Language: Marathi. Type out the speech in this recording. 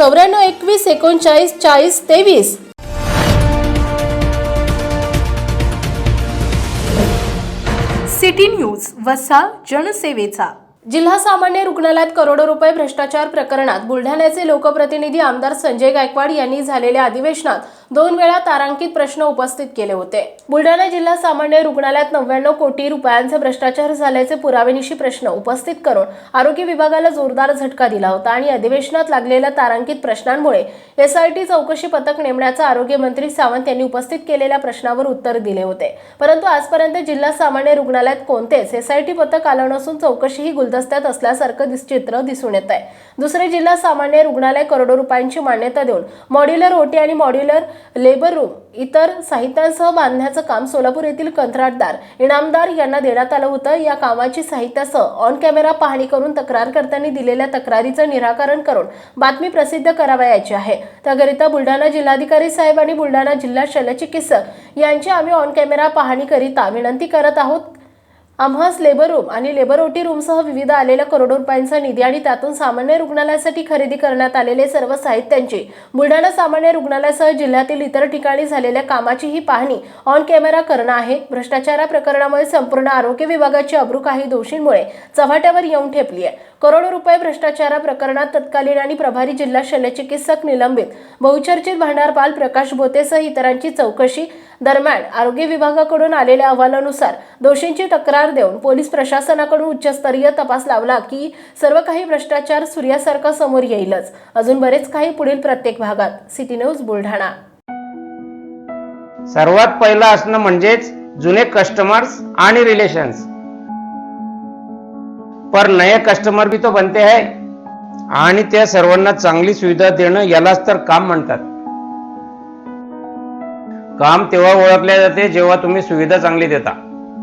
चौऱ्याण्णव एकवीस एकोणचाळीस चाळीस तेवीस. सिटी न्यूज वसा जनसेवेचा. जिल्हा सामान्य रुग्णालयात करोडो रुपये भ्रष्टाचार प्रकरणात बुलढाण्याचे लोकप्रतिनिधी आमदार संजय गायकवाड यांनी झालेल्या अधिवेशनात दोन वेळा तारांकित प्रश्न उपस्थित केले होते. बुलढाणा जिल्हा सामान्य रुग्णालयात नव्याण्णव कोटी रुपयांचे भ्रष्टाचार झाल्याचे पुरावेनिशी प्रश्न उपस्थित करून आरोग्य विभागाला जोरदार झटका दिला होता आणि अधिवेशनात लागलेल्या तारांकित प्रश्नांमुळे एसआयटी चौकशी पथक नेमण्याचा आरोग्य मंत्री सावंत यांनी उपस्थित केलेल्या प्रश्नावर उत्तर दिले होते. परंतु आजपर्यंत जिल्हा सामान्य रुग्णालयात कोणतेच एसआयटी पथक आलं नसून चौकशीही गुलदस्त्यात असल्यासारखं चित्र दिसून येत आहे दुसरे जिल्हा सामान्य रुग्णालय करोडो रुपयांची मान्यता देऊन मॉड्युलर ओटी आणि मॉड्युलर लेबर रूम इतर साहित्यांसह बांधण्याचं काम सोलापूर येथील कंत्राटदार इनामदार यांना देण्यात आलं होतं. या कामाची साहित्यासह ऑन कॅमेरा पाहणी करून तक्रारकर्त्यांनी दिलेल्या तक्रारीचं निराकरण करून बातमी प्रसिद्ध करावयाची आहे. त्याकरिता बुलढाणा जिल्हाधिकारी साहेब आणि बुलढाणा जिल्हा शल्यचिकित्सक यांची आम्ही ऑन कॅमेरा पाहणीकरिता विनंती करत आहोत आम्हास लेबर रूम आणि लेबर ओटी रूमसह विविध आलेल्या करोडो रुपयांचा निधी आणि त्यातून सामान्य रुग्णालयासाठी खरेदी करण्यात आलेले सर्व साहित्यांची बुलढाणा सामान्य रुग्णालयासह जिल्ह्यातील इतर ठिकाणी झालेल्या कामाची ही पाहणी ऑन कॅमेरा करणं आहे. भ्रष्टाचारा प्रकरणामुळे संपूर्ण आरोग्य विभागाची अब्रू काही दोषींमुळे चव्हाट्यावर येऊन ठेपली आहे. करोडो रुपये भ्रष्टाचारा प्रकरणात तत्कालीन आणि प्रभारी जिल्हा शल्यचिकित्सक निलंबित बहुचर्चित भांडारपाल प्रकाश भोतेसह इतरांची चौकशी दरम्यान आरोग्य विभागाकडून आलेल्या अहवालानुसार दोषींची तक्रार देऊन पोलीस प्रशासनाकडून उच्चस्तरीय तपास लावला की सर्व काही भ्रष्टाचार सूर्यासारखा समोर येईलच. अजून बरेच काही पुढील प्रत्येक भागात. City news Buldhana. सर्वात पहिलं असणं म्हणजेच जुने कस्टमर्स आणि रिलेशन्स पर नए कस्टमर भी तो बनते है आणि त्या सर्वांना चांगली सुविधा देणं यालाच तर काम म्हणतात. काम तेव्हा ओळखले जाते जेव्हा तुम्ही सुविधा चांगली देता.